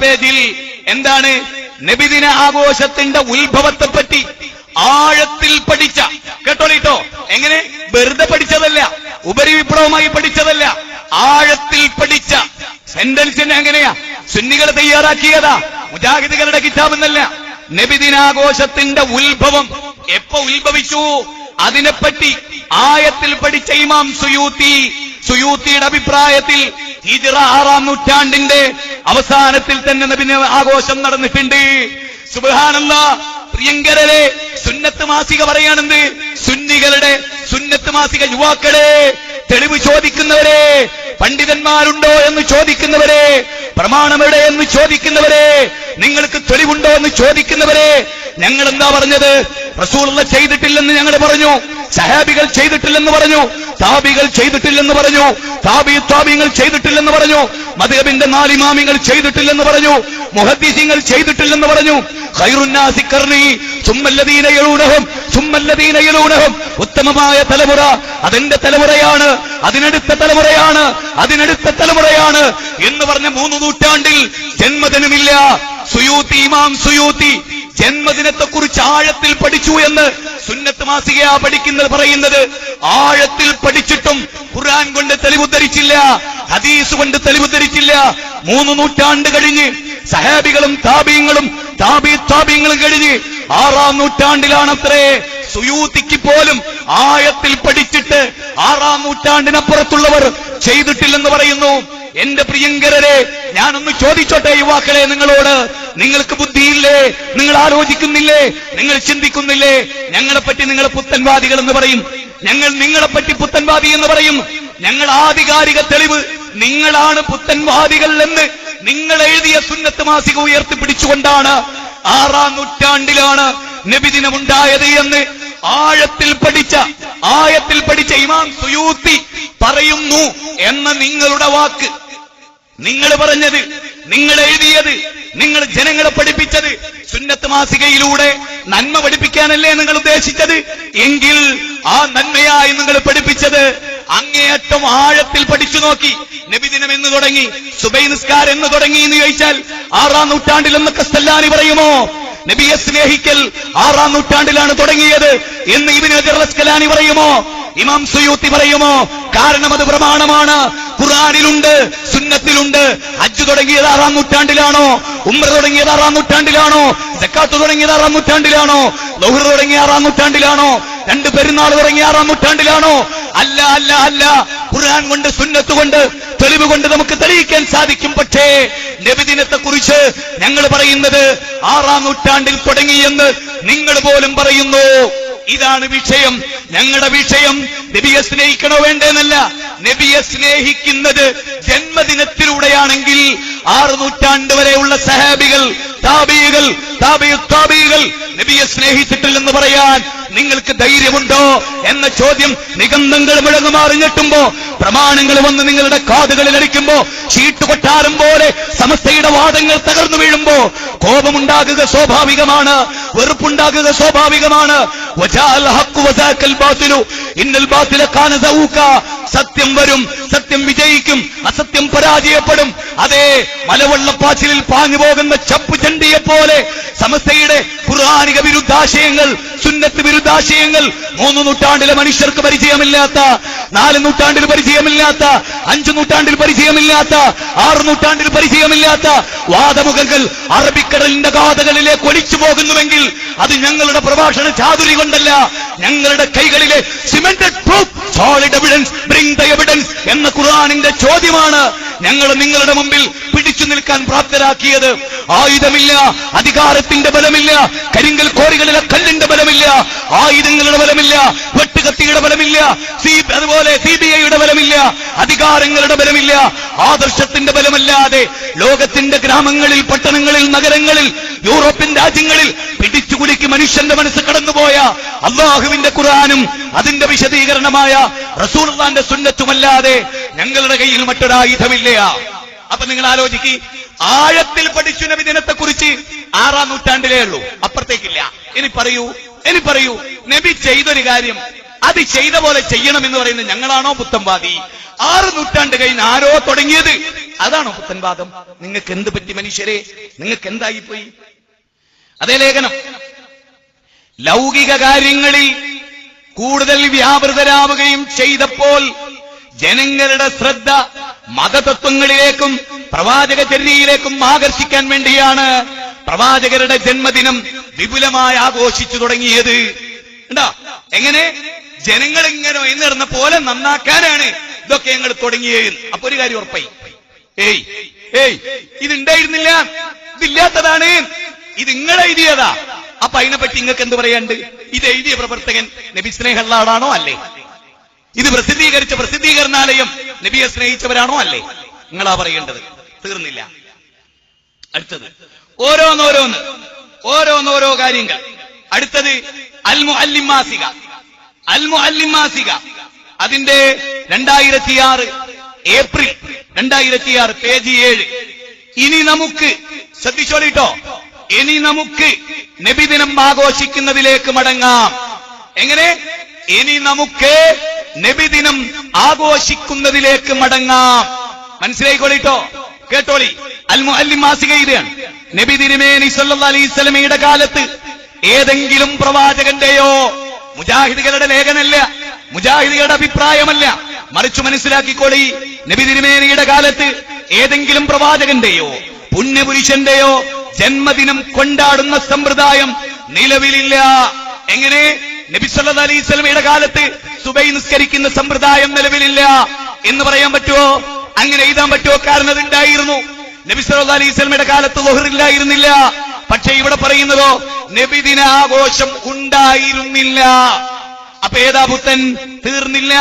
പേജിൽ എന്താണ് നബിദിന ആഘോഷത്തിന്റെ ഉത്ഭവത്തെ പറ്റി ആഴത്തിൽ പഠിച്ച കേട്ടോളിട്ടോ? എങ്ങനെ? വെറുതെ പഠിച്ചതല്ല ഉപരിവിപ്ലവമായി പഠിച്ചതല്ല ആഴത്തിൽ പഠിച്ച സെന്റൻസിന് എങ്ങനെയാ? സുന്നികൾ തയ്യാറാക്കിയതാ മുജാഹിദുകളുടെ കിതാബെന്നല്ല. നബിദിനാഘോഷത്തിന്റെ ഉത്ഭവം എപ്പോ ഉത്ഭവിച്ചു? അതിനെപ്പറ്റി ആയത്തിൽ പഠിച്ച ഇമാം സുയൂത്തി സുയൂത്തിയുടെ അഭിപ്രായത്തിൽ ഹിജ്റ ആറാം നൂറ്റാണ്ടിന്റെ അവസാനത്തിൽ തന്നെ നബിന് ആഘോഷം നടന്നിട്ടുണ്ട്. സുബാനല്ല പ്രിയങ്കരരെ സുന്നത്ത് മാസിക പറയാണെന്ത് സുന്നികളുടെ സുന്നത്ത് മാസിക യുവാക്കളെ തെളിവ് ചോദിക്കുന്നവരെ പണ്ഡിതന്മാരുണ്ടോ എന്ന് ചോദിക്കുന്നവരെ പ്രമാണമെവിടെ എന്ന് ചോദിക്കുന്നവരെ നിങ്ങൾക്ക് തെളിവുണ്ടോ എന്ന് ചോദിക്കുന്നവരെ ഞങ്ങൾ എന്താ പറഞ്ഞത്? റസൂലുള്ള ചെയ്തിട്ടില്ലെന്ന് ഞങ്ങൾ പറഞ്ഞു. സഹാബികൾ ചെയ്തിട്ടില്ലെന്ന് പറഞ്ഞു താബികൾ ചെയ്തിട്ടില്ലെന്ന് പറഞ്ഞു താബി താബിങ്ങൾ ചെയ്തിട്ടില്ലെന്ന് പറഞ്ഞു മധുബിന്റെ നാലിമാമിങ്ങൾ ചെയ്തിട്ടില്ലെന്ന് പറഞ്ഞു മുഹദ്ദീസിങ്ങൾ ചെയ്തിട്ടില്ലെന്ന് പറഞ്ഞു ഉത്തമമായ തലമുറ അതിന്റെ തലമുറയാണ് അതിനടുത്ത തലമുറയാണ് അതിനടുത്ത തലമുറയാണ് എന്ന് പറഞ്ഞ മൂന്ന് നൂറ്റാണ്ടിൽ ജന്മദിനമില്ല. സുയൂത്തി ഇമാം സുയൂത്തി ജന്മദിനത്തെ കുറിച്ച് ആഴത്തിൽ പഠിച്ചു എന്ന് സുന്നത്ത് മാസികയാ പഠിക്കുന്നത് പറയുന്നത്. ആഴത്തിൽ പഠിച്ചിട്ടും ഖുർആൻ കൊണ്ട് തെളിവുദ്ധരിച്ചില്ല ഹദീസ് കൊണ്ട് തെളിവുദ്ധരിച്ചില്ല മൂന്ന് നൂറ്റാണ്ട് കഴിഞ്ഞ് സഹാബികളും താബീങ്ങളും താബി താബീങ്ങളും കഴിഞ്ഞ് ആറാം നൂറ്റാണ്ടിലാണത്രേ സുയൂതിക്ക് പോലും ആഴത്തിൽ പഠിച്ചിട്ട് ആറാം നൂറ്റാണ്ടിനപ്പുറത്തുള്ളവർ ചെയ്തിട്ടില്ലെന്ന് പറയുന്നു. എന്റെ പ്രിയങ്കരരെ ഞാനൊന്ന് ചോദിച്ചോട്ടെ യുവാക്കളെ നിങ്ങളോട്. നിങ്ങൾക്ക് ബുദ്ധിയില്ലേ? നിങ്ങൾ ആലോചിക്കുന്നില്ലേ? നിങ്ങൾ ചിന്തിക്കുന്നില്ലേ? ഞങ്ങളെപ്പറ്റി നിങ്ങൾ പുത്തൻവാദികൾ എന്ന് പറയും. ഞങ്ങൾ നിങ്ങളെപ്പറ്റി പുത്തൻവാദി എന്ന് പറയും. ഞങ്ങൾ ആധികാരിക തെളിവ്. നിങ്ങളാണ് പുത്തൻവാദികൾ എന്ന് നിങ്ങൾ എഴുതിയ സുന്നത്ത് മാസിക ഉയർത്തിപ്പിടിച്ചുകൊണ്ടാണ് ആറാം നൂറ്റാണ്ടിലാണ് നബിദിനമുണ്ടായത് എന്ന് ആഴത്തിൽ പഠിച്ച ആയത്തിൽ പഠിച്ച ഇമാം സുയൂത്തി പറയുന്നു എന്ന നിങ്ങളുടെ വാക്ക്. നിങ്ങൾ പറഞ്ഞത് നിങ്ങൾ എഴുതിയത് നിങ്ങൾ ജനങ്ങളെ പഠിപ്പിച്ചത് സുന്നത്ത് മാസികയിലൂടെ നന്മ പഠിപ്പിക്കാനല്ലേ നിങ്ങൾ ഉദ്ദേശിച്ചത്? എങ്കിൽ ആ നന്മയായി നിങ്ങൾ പഠിപ്പിച്ചത് അങ്ങേയറ്റം ആഴത്തിൽ പഠിച്ചു നോക്കി. നബിദിനം എന്ന് തുടങ്ങി സുബൈ നിസ്കാർ എന്ന് തുടങ്ങി എന്ന് ചോദിച്ചാൽ ആറാം നൂറ്റാണ്ടിൽ എന്ന് കസ്തല്ലാനി പറയുമോ? നബിയെ സ്നേഹിക്കൽ ആറാം നൂറ്റാണ്ടിലാണ് തുടങ്ങിയത് എന്ന് ഇബിന് അജർസ്കലാനി പറയുമോ? ഇമാം സുയൂത്തി പറയുമോ? കാരണം അത് പ്രമാണമാണ്. ഖുറാനിലുണ്ട് സുന്നത്തിലുണ്ട്. ഹജ്ജ് തുടങ്ങിയത് ആറാം നൂറ്റാണ്ടിലാണോ? ഉമ്ര തുടങ്ങിയത് ആറാം നൂറ്റാണ്ടിലാണോ? സക്കാത്ത് തുടങ്ങിയത് ആറാം നൂറ്റാണ്ടിലാണോ? ലൗഹർ തുടങ്ങിയ ആറാം നൂറ്റാണ്ടിലാണോ? രണ്ട് പെരുന്നാൾ തുടങ്ങിയ ആറാം നൂറ്റാണ്ടിലാണോ? അല്ല അല്ല അല്ല. ഖുർആൻ കൊണ്ട് സുന്നത്ത് കൊണ്ട് തെളിവ് കൊണ്ട് നമുക്ക് തെളിയിക്കാൻ സാധിക്കും. പക്ഷേ നബിദിനത്തെ കുറിച്ച് ഞങ്ങൾ പറയുന്നത് ആറാം നൂറ്റാണ്ടിൽ തുടങ്ങിയെന്ന് നിങ്ങൾ പോലും പറയുന്നു. ഇതാണ് വിഷയം. ഞങ്ങളുടെ വിഷയം നബിയെ സ്നേഹിക്കണോ വേണ്ടെന്നല്ല. നബിയെ സ്നേഹിക്കുന്നത് ജന്മദിനത്തിലൂടെയാണെങ്കിൽ ആറ് നൂറ്റാണ്ട് വരെയുള്ള സഹാബികൾ താബികൾ നബിയെ സ്നേഹിച്ചിട്ടില്ലെന്ന് പറയാൻ നിങ്ങൾക്ക് ധൈര്യമുണ്ടോ എന്ന ചോദ്യം നിഗന്ധങ്ങൾ മുഴങ്ങുമാറി ഞെട്ടുമ്പോ പ്രമാണങ്ങൾ വന്ന് നിങ്ങളുടെ കാതുകളിൽ അടിക്കുമ്പോ ചീട്ടുകൊട്ടാരം പോലെ സമസ്തയുടെ വാദങ്ങൾ തകർന്നു വീഴുമ്പോ കോപമുണ്ടാകുക സ്വാഭാവികമാണ് വെറുപ്പുണ്ടാകുക സ്വാഭാവികമാണ്. സത്യം വരും സത്യം വിജയിക്കും അസത്യം പരാജയപ്പെടും. അതേ മലവെള്ളപ്പാച്ചിലിൽ പാഞ്ഞു പോകുന്ന ചപ്പു ചണ്ടിയെ പോലെ സമസ്തയുടെ ഖുർആാനിക വിരുദ്ധാശയങ്ങൾ സുന്നത്ത് വിരുദ്ധാശയങ്ങൾ മൂന്ന് നൂറ്റാണ്ടിലെ മനുഷ്യർക്ക് പരിചയമില്ലാത്ത നാല് നൂറ്റാണ്ടിൽ പരിചയമില്ലാത്ത അഞ്ചു നൂറ്റാണ്ടിൽ പരിചയമില്ലാത്ത ആറ് നൂറ്റാണ്ടിൽ പരിചയമില്ലാത്ത വാദമുഖങ്ങൾ അറബിക്കടലിന്റെ ഗാഥകളിലേക്ക് ഒലിച്ചു പോകുന്നുവെങ്കിൽ അത് ഞങ്ങളുടെ പ്രഭാഷണ ചാതുരി കൊണ്ടല്ല ഞങ്ങളുടെ കൈകളിലെ cemented proof solid evidence bring the evidence എന്ന ഖുർആാനിന്റെ ചോദ്യമാണ്. ഞങ്ങൾ നിങ്ങളുടെ മുമ്പിൽ പിടിച്ചു നിൽക്കാൻ പ്രാപ്തരാക്കിയത് ആയുധമില്ല അധികാരത്തിന്റെ ബലമില്ല കരിങ്കൽ കോറികളിലെ കല്ലിന്റെ ബലമില്ല ആയുധങ്ങളുടെ ബലമില്ല വെട്ടുകത്തിയുടെ ബലമില്ല സി അതുപോലെ സി ബി ഐയുടെ ബലമില്ല അധികാരങ്ങളുടെ ബലമില്ല ആദർശത്തിന്റെ ബലമല്ലാതെ ലോകത്തിന്റെ ഗ്രാമങ്ങളിൽ പട്ടണങ്ങളിൽ നഗരങ്ങളിൽ യൂറോപ്യൻ രാജ്യങ്ങളിൽ പിടിച്ചുകുലുക്കി മനുഷ്യന്റെ മനസ്സ് കടന്നുപോയ അള്ളാഹുവിന്റെ ഖുർആാനും അതിന്റെ വിശദീകരണമായ റസൂർദാന്റെ സുന്നത്തുമല്ലാതെ ഞങ്ങളുടെ കയ്യിൽ മറ്റൊരായുധമില്ല. അപ്പൊ നിങ്ങൾ ആലോചിക്ക്. ആഴത്തിൽ പഠിച്ചു നബി ദിനത്തെ കുറിച്ച് ആറാം നൂറ്റാണ്ടിലേ ഉള്ളൂ. അപ്പുറത്തേക്കില്ല. ഇനി പറയൂ ഇനി പറയൂ. നബി ചെയ്തൊരു കാര്യം അത് ചെയ്ത പോലെ ചെയ്യണം എന്ന് പറയുന്നത് ഞങ്ങളാണോ പുത്തൻവാദി? ആറ് നൂറ്റാണ്ട് കഴിഞ്ഞ് ആരോ തുടങ്ങിയത്? അതാണോ പുത്തൻവാദം? നിങ്ങൾക്ക് എന്ത് പറ്റി മനുഷ്യരെ? നിങ്ങൾക്ക് എന്തായി പോയി അതേ ലേഖനം. ലൗകിക കാര്യങ്ങളിൽ കൂടുതൽ വ്യാപൃതരാവുകയും ചെയ്തപ്പോൾ ജനങ്ങളുടെ ശ്രദ്ധ മതതത്വങ്ങളിലേക്കും പ്രവാചക പ്രവാചകചര്യയിലേക്കും ആകർഷിക്കാൻ വേണ്ടിയാണ് പ്രവാചകരുടെ ജന്മദിനം വിപുലമായി ആഘോഷിച്ചു തുടങ്ങിയത്. ഉണ്ടോ എങ്ങനെ? ജനങ്ങൾ ഇങ്ങനെ എന്നിടുന്ന പോലെ നന്നാക്കാനാണ് ഇതൊക്കെ ഞങ്ങൾ തുടങ്ങിയത്. അപ്പൊ ഒരു കാര്യം ഉറപ്പായി. ഏയ് ഏയ് ഇതുണ്ടായിരുന്നില്ല. ഇതില്ലാത്തതാണ്. ഇത് നിങ്ങളെ എഴുതിയതാ. അപ്പൊ അതിനെപ്പറ്റി നിങ്ങൾക്ക് എന്ത് പറയാണ്ട് ഇത് എഴുതിയ പ്രവർത്തകൻ നബി സ്നേഹമുള്ളാടാണോ അല്ലേ? ഇത് പ്രസിദ്ധീകരിച്ച പ്രസിദ്ധീകരണാലയം നബിയെ സ്നേഹിച്ചവരാണോ അല്ലേ? നിങ്ങളാ പറയേണ്ടത്. തീർന്നില്ല. അടുത്തത്. ഓരോന്നോരോന്ന്. ഓരോന്നോരോ കാര്യങ്ങൾ. അടുത്തത് അൽമു അല്ലിമാസിക അൽമു അല്ലിമാസിക അതിന്റെ രണ്ടായിരത്തി ആറ് ഏപ്രിൽ രണ്ടായിരത്തി ആറ് പേജ് ഏഴ്. ഇനി നമുക്ക് ശ്രദ്ധിച്ചോളിട്ടോ ഇനി നമുക്ക് നബിദിനം ആഘോഷിക്കുന്നതിലേക്ക് മടങ്ങാം. എങ്ങനെ? ഇനി നമുക്ക് നബിദിനം ആഘോഷിക്കുന്നതിലേക്ക് മടങ്ങാം. മനസ്സിലായിക്കോളിട്ടോ? കേട്ടോളി. അൽമു അല്ലി മാസിക ഇതാണ് നബി തിരുമേനി സല്ലല്ലാഹു അലൈഹി വസല്ലമയുടെ കാലത്ത് ഏതെങ്കിലും പ്രവാചകന്റെയോ മുജാഹിദുകളുടെ ലേഖനല്ല മുജാഹിദികളുടെ അഭിപ്രായമല്ല. മറിച്ച് മനസ്സിലാക്കിക്കോളി. നബി തിരുമേനിയുടെ കാലത്ത് ഏതെങ്കിലും പ്രവാചകന്റെയോ പുണ്യപുരുഷന്റെയോ ജന്മദിനം കൊണ്ടാടുന്ന സമ്പ്രദായം നിലവിലില്ല. എങ്ങനെ? നബി സല്ലല്ലാഹു അലൈഹി കാലത്ത് സുബൈ നിസ്കരിക്കുന്ന സമ്പ്രദായം നിലവിലില്ല. എന്ന് പറയാൻ പറ്റുമോ അങ്ങനെ എഴുതാൻ പറ്റുമോ കാരണം അതുണ്ടായിരുന്നു. നബി സല്ലല്ലാഹു അലൈഹി കാലത്ത് ലൊഹറില്ലായിരുന്നില്ല. പക്ഷെ ഇവിടെ പറയുന്നതോ നബിദിന ആഘോഷം ഉണ്ടായിരുന്നില്ല. അപ്പൊ ഏതാ പുത്തൻ? തീർന്നില്ല.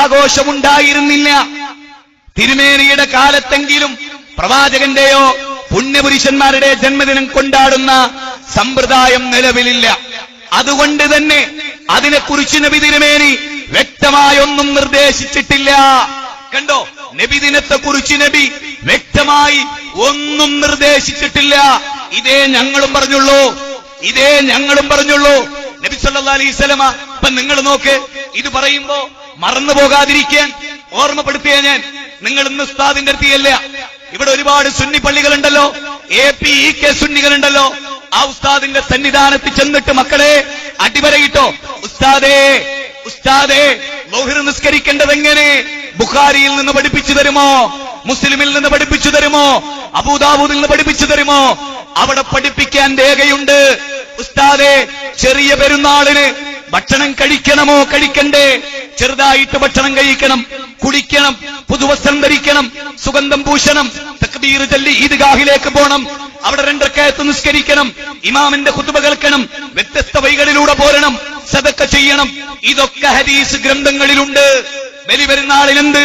ആഘോഷമുണ്ടായിരുന്നില്ല തിരുമേനിയുടെ കാലത്തെങ്കിലും പ്രവാചകന്റെയോ പുണ്യപുരുഷന്മാരുടെ ജന്മദിനം കൊണ്ടാടുന്ന സമ്പ്രദായം നിലവിലില്ല. അതുകൊണ്ട് തന്നെ അതിനെക്കുറിച്ച് നബി തിരുമേനി വ്യക്തമായൊന്നും നിർദ്ദേശിച്ചിട്ടില്ല. കണ്ടോ? നബി കുറിച്ച് നബി വ്യക്തമായി ഒന്നും നിർദ്ദേശിച്ചിട്ടില്ല. ഇതേ ഞങ്ങളും പറഞ്ഞുള്ളൂ. ഇതേ ഞങ്ങളും പറഞ്ഞുള്ളൂ. നബി സല്ലാ അലൈഹി സ്വലമ ഇപ്പൊ നിങ്ങൾ നോക്ക് ഇത് പറയുമ്പോ മറന്നു പോകാതിരിക്കാൻ ഓർമ്മപ്പെടുത്തിയ ഞാൻ. നിങ്ങൾ ഇന്ന് ഉസ്താദിന്റെ അടുത്തിയല്ല ഇവിടെ ഒരുപാട് സുന്നി പള്ളികളുണ്ടല്ലോ. എ പി ഇ കെ സുന്നികളുണ്ടല്ലോ. ആ ഉസ്താദിന്റെ സന്നിധാനത്ത് ചെന്നിട്ട് മക്കളെ അടിവരയിട്ടോ? ഉസ്താദേ ഉസ്താദേ ലോഹിർ നിസ്കരിക്കേണ്ടത് എങ്ങനെ ബുഖാരിയിൽ നിന്ന് പഠിപ്പിച്ചു തരുമോ? മുസ്ലിമിൽ നിന്ന് പഠിപ്പിച്ചു തരുമോ? അബൂദാബൂദിൽ നിന്ന് പഠിപ്പിച്ചു തരുമോ? അവിടെ പഠിപ്പിക്കാൻ രേഖയുണ്ട്. ഉസ്താദെ ചെറിയ പെരുന്നാളിന് ഭക്ഷണം കഴിക്കണമോ കഴിക്കണ്ടേ? ചെറുതായിട്ട് ഭക്ഷണം കഴിക്കണം കുടിക്കണം പുതുവസ്ത്രം ധരിക്കണം സുഗന്ധം പൂശണം തക്ബീർ ചൊല്ലി ഈദ്ഗാഹിലേക്ക് പോകണം അവിടെ രണ്ടരക്കയത്ത് നിസ്കരിക്കണം ഇമാമിന്റെ കുത്തുബ കേൾക്കണം വ്യത്യസ്ത വൈകളിലൂടെ പോരണം സതക്ക ചെയ്യണം. ഇതൊക്കെ ഹദീസ് ഗ്രന്ഥങ്ങളിലുണ്ട്. ബലി പെരുന്നാളിലുണ്ട്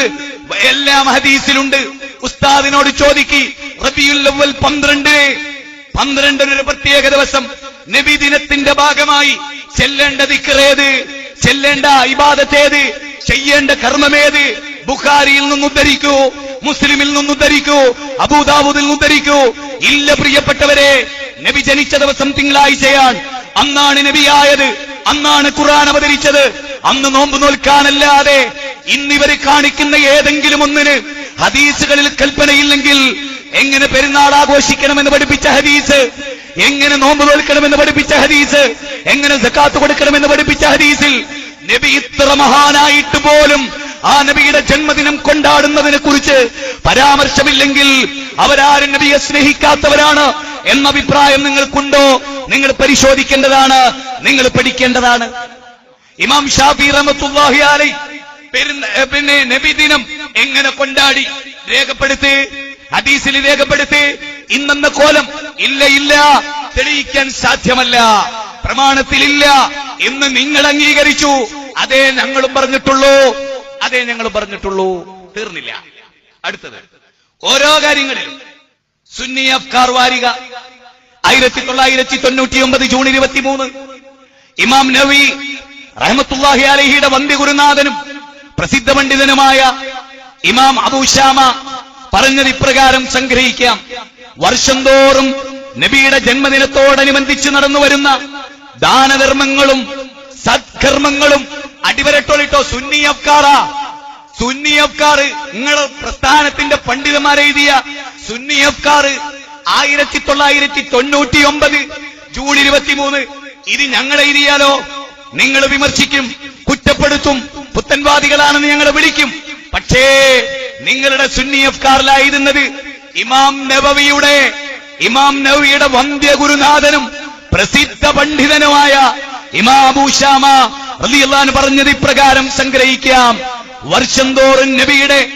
എല്ലാം ഹദീസിലുണ്ട്. ഉസ്താദിനോട് ചോദിക്കി റബിയുല്ലവൽ പന്ത്രണ്ടിന് പന്ത്രണ്ടിന് ഒരു പ്രത്യേക ദിവസം നബിദിനത്തിന്റെ ഭാഗമായി ചെല്ലേണ്ട ദിക്കറേത് ചെല്ലേണ്ട ഇബാദത്തേത് ചെയ്യേണ്ട കർമ്മമേത് ബുഖാരിയിൽ നിന്ന് ഉദ്ധരിക്കൂ മുസ്ലിമിൽ നിന്ന് ഉദ്ധരിക്കൂ അബൂദാബുദിൽ നിന്ന് ഉദ്ധരിക്കൂ. ഇല്ല പ്രിയപ്പെട്ടവരെ നബി ജനിച്ച ദിവസം തിങ്കളാഴ്ചയാണ്. അന്നാണ് നബിയായത്. അന്നാണ് ഖുർആൻ അവതരിച്ചത്. അന്ന് നോമ്പ് നോൽക്കാനല്ലാതെ ഇന്നിവർ കാണിക്കുന്ന ഏതെങ്കിലും ഒന്നിന് ഹദീസുകളിൽ കൽപ്പനയില്ലെങ്കിൽ എങ്ങനെ പെരുന്നാൾ ആഘോഷിക്കണമെന്ന് പഠിപ്പിച്ച ഹദീസ്? എങ്ങനെ നോമ്പ് നോൽക്കണമെന്ന് പഠിപ്പിച്ച ഹദീസ്? എങ്ങനെ സക്കാത്ത് കൊടുക്കണമെന്ന് പഠിപ്പിച്ച ഹദീസിൽ നബി ഇത്ര മഹാനായിട്ട് പോലും ആ നബിയുടെ ജന്മദിനം കൊണ്ടാടുന്നതിനെ കുറിച്ച് പരാമർശമില്ലെങ്കിൽ അവരാരും നബിയെ സ്നേഹിക്കാത്തവരാണ് എന്ന അഭിപ്രായം നിങ്ങൾക്കുണ്ടോ? നിങ്ങൾ പരിശോധിക്കേണ്ടതാണ്. നിങ്ങൾ പഠിക്കേണ്ടതാണ്. ഇമാം ഷാഫി പെരുന്ന ഏ, പിന്നെ നബിദിനം എങ്ങനെ കൊണ്ടാടി? രേഖപ്പെടുത്തി. ഹദീസിൽ രേഖപ്പെടുത്തി. ഇന്നെന്ന കോലം ഇല്ല ഇല്ല തെളിയിക്കാൻ സാധ്യമല്ല. പ്രമാണത്തിലില്ല. എന്ന് നിങ്ങൾ അംഗീകരിച്ചു. അതേ ഞങ്ങളും പറഞ്ഞിട്ടുള്ളൂ. അതേ ഞങ്ങൾ പറഞ്ഞിട്ടുള്ളൂ. തീർന്നില്ല. അടുത്തത്. ഓരോ കാര്യങ്ങളിലും സുന്നി അഫ്കാർ വാരിക. ആയിരത്തി തൊള്ളായിരത്തി തൊണ്ണൂറ്റി ഒമ്പത് ജൂൺ ഇരുപത്തിമൂന്ന്. ഇമാം നബി റഹമത്തുല്ലാഹി അലഹിയുടെ വന്ദി ഗുരുനാഥനും പ്രസിദ്ധ പണ്ഡിതനുമായ ഇമാം അബൂഷാമ പറഞ്ഞത് ഇപ്രകാരം സംഗ്രഹിക്കാം. വർഷം തോറും നബിയുടെ ജന്മദിനത്തോടനുബന്ധിച്ച് നടന്നു വരുന്ന ദാനധർമ്മങ്ങളും സത്കർമ്മങ്ങളും അടിവരട്ടോളിട്ടോ സുന്നി അഫ്കാറാ. സുന്നി അഫ്കാർ നിങ്ങളെ പ്രസ്ഥാനത്തിന്റെ പണ്ഡിതന്മാരെഴുതിയ സുന്നി അഫ്കാർ ആയിരത്തി തൊള്ളായിരത്തി തൊണ്ണൂറ്റി ഒമ്പത് ജൂൺ ഇരുപത്തിമൂന്ന്. ഇത് ഞങ്ങൾ എഴുതിയാലോ? നിങ്ങൾ വിമർശിക്കും കുറ്റപ്പെടുത്തും പുത്തൻവാദികളാണെന്ന് ഞങ്ങളെ വിളിക്കും. പക്ഷേ നിങ്ങളുടെ സുന്നി അഫ്കാറിലായിരുന്നത് ഇമാം നബവിയുടെ ഇമാം നബിയുടെ വന്ധ്യ ഗുരുനാഥനും പ്രസിദ്ധ പണ്ഡിതനുമായ ഇമാബൂഷാമ റലിയല്ലാൻ പറഞ്ഞത് ഇപ്രകാരം സംഗ്രഹിക്കാം. വർഷം തോറും നബിയുടെ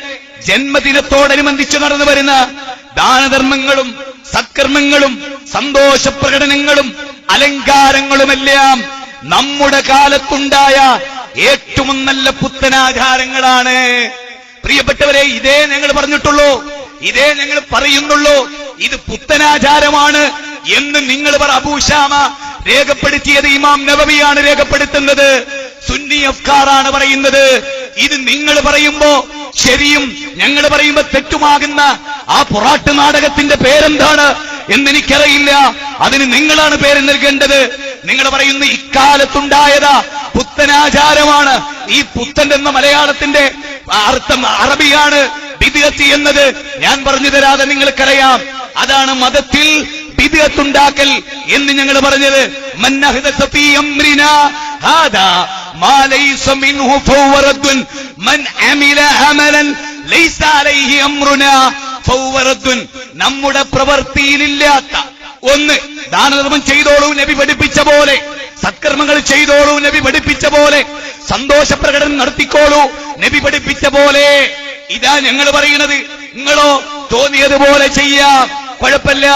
ജന്മദിനത്തോടനുബന്ധിച്ച് നടന്നു വരുന്ന ദാനധർമ്മങ്ങളും സത്കർമ്മങ്ങളും സന്തോഷ പ്രകടനങ്ങളും അലങ്കാരങ്ങളുമെല്ലാം നമ്മുടെ കാലത്തുണ്ടായ ഏറ്റവും നല്ല പുത്തനാചാരങ്ങളാണ്. പ്രിയപ്പെട്ടവരെ ഇതേ ഞങ്ങൾ പറഞ്ഞിട്ടുള്ളൂ. ഇതേ ഞങ്ങൾ പറയുന്നുള്ളൂ. ഇത് പുത്തനാചാരമാണ്. എന്ന് നിങ്ങൾ പറ അബൂഷാമ രേഖപ്പെടുത്തിയത് ഇമാം നബവിയാണ് രേഖപ്പെടുത്തുന്നത്. സുന്നി അഫ്കാറാണ് പറയുന്നത്. ഇത് നിങ്ങൾ പറയുമ്പോ ശരിയും ഞങ്ങൾ പറയുമ്പോ തെറ്റുമാകുന്ന ആ പൊറാട്ട് നാടകത്തിന്റെ പേരെന്താണ് എന്നെനിക്കറിയില്ല. അതിന് നിങ്ങളാണ് പേര് നൽകേണ്ടത്. നിങ്ങൾ പറയുന്ന ഇക്കാലത്തുണ്ടായതാ പുത്തനാചാരമാണ്. ഈ പുത്തൻ എന്ന മലയാളത്തിന്റെ അർത്ഥം അറബിയാണ്. വിദ്യത്തി എന്നത് ഞാൻ പറഞ്ഞു തരാതെ നിങ്ങൾക്കറിയാം. അതാണ് മതത്തിൽ ബിദിയത്തുണ്ടാക്കൽ എന്ന് ഞങ്ങൾ പറഞ്ഞത്. നമ്മുടെ പ്രവൃത്തിയിലില്ലാത്ത ഒന്ന് ദാനധർമ്മം ചെയ്തോളൂ നബി പഠിപ്പിച്ച പോലെ സത്കർമ്മങ്ങൾ ചെയ്തോളൂ നബി പഠിപ്പിച്ച പോലെ സന്തോഷപ്രകടനം നടത്തിക്കോളൂ നബി പഠിപ്പിച്ച പോലെ. ഇതാ ഞങ്ങൾ പറയുന്നത്. നിങ്ങളോ തോന്നിയതുപോലെ ചെയ്യാം. കുഴപ്പമില്ല.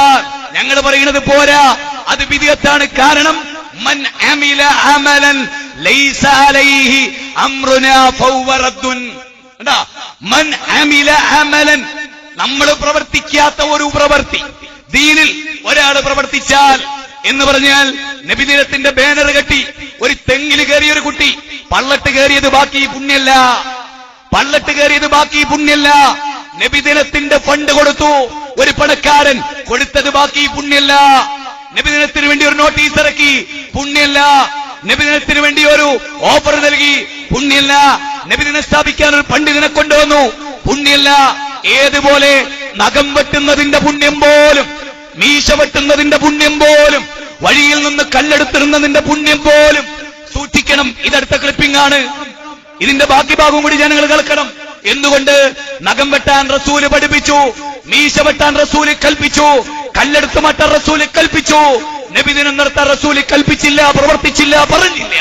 ഞങ്ങൾ പറയുന്നത് പോരാ. അത് വിധിയത്താണ് കാരണം. മൻ ലൈസ അലൈഹി? മൻ നമ്മൾ പ്രവർത്തിക്കാത്ത ഒരു പ്രവർത്തി. ദീനിൽ ഒരാൾ പ്രവർത്തിച്ചാൽ എന്ന് പറഞ്ഞാൽ നബിദിനത്തിന്റെ ബാനർ കെട്ടി ഒരു തെങ്ങിൽ കയറിയ ഒരു കുട്ടി. പള്ളട്ട് കയറിയത് ബാക്കി പുണ്യല്ല. പള്ളട്ട് കയറിയത് ബാക്കി പുണ്യല്ല. നബിദിനത്തിന്റെ ഫണ്ട് കൊടുത്തു. ഒരു പണക്കാരൻ കൊടുത്തത് ബാക്കി പുണ്യല്ല. നബിദിനത്തിന് വേണ്ടി ഒരു നോട്ടീസ് ഇറക്കി. പുണ്യല്ല. നബിദിനത്തിന് വേണ്ടി ഒരു ഓഫർ നൽകി. പുണ്യല്ല. നബിദിനം സ്ഥാപിക്കാൻ ഒരു പണ്ഡിതനെ കൊണ്ടുവന്നു. പുണ്യല്ല. ഏതുപോലെ നഖം വെട്ടുന്നതിന്റെ പുണ്യം പോലും മീശ വെട്ടുന്നതിന്റെ പുണ്യം പോലും വഴിയിൽ നിന്ന് കല്ലെടുത്തിരുന്നതിന്റെ പുണ്യം പോലും സൂക്ഷിക്കണം. ഇതടുത്ത ക്ലിപ്പിംഗ് ആണ്. ഇതിന്റെ ബാക്കി ഭാഗവും കൂടി ജനങ്ങൾ കേൾക്കണം. എന്തുകൊണ്ട് നഖം വെട്ടാൻ റസൂൽ പഠിപ്പിച്ചു? മീശ വെട്ടാൻ റസൂൽ കൽപ്പിച്ചു? കല്ലെടുത്ത് മാറ്റാൻ റസൂൽ കൽപ്പിച്ചു? നബിദിനം നടത്താൻ റസൂൽ കൽപ്പിച്ചില്ല പ്രവർത്തിച്ചില്ല പറഞ്ഞില്ല.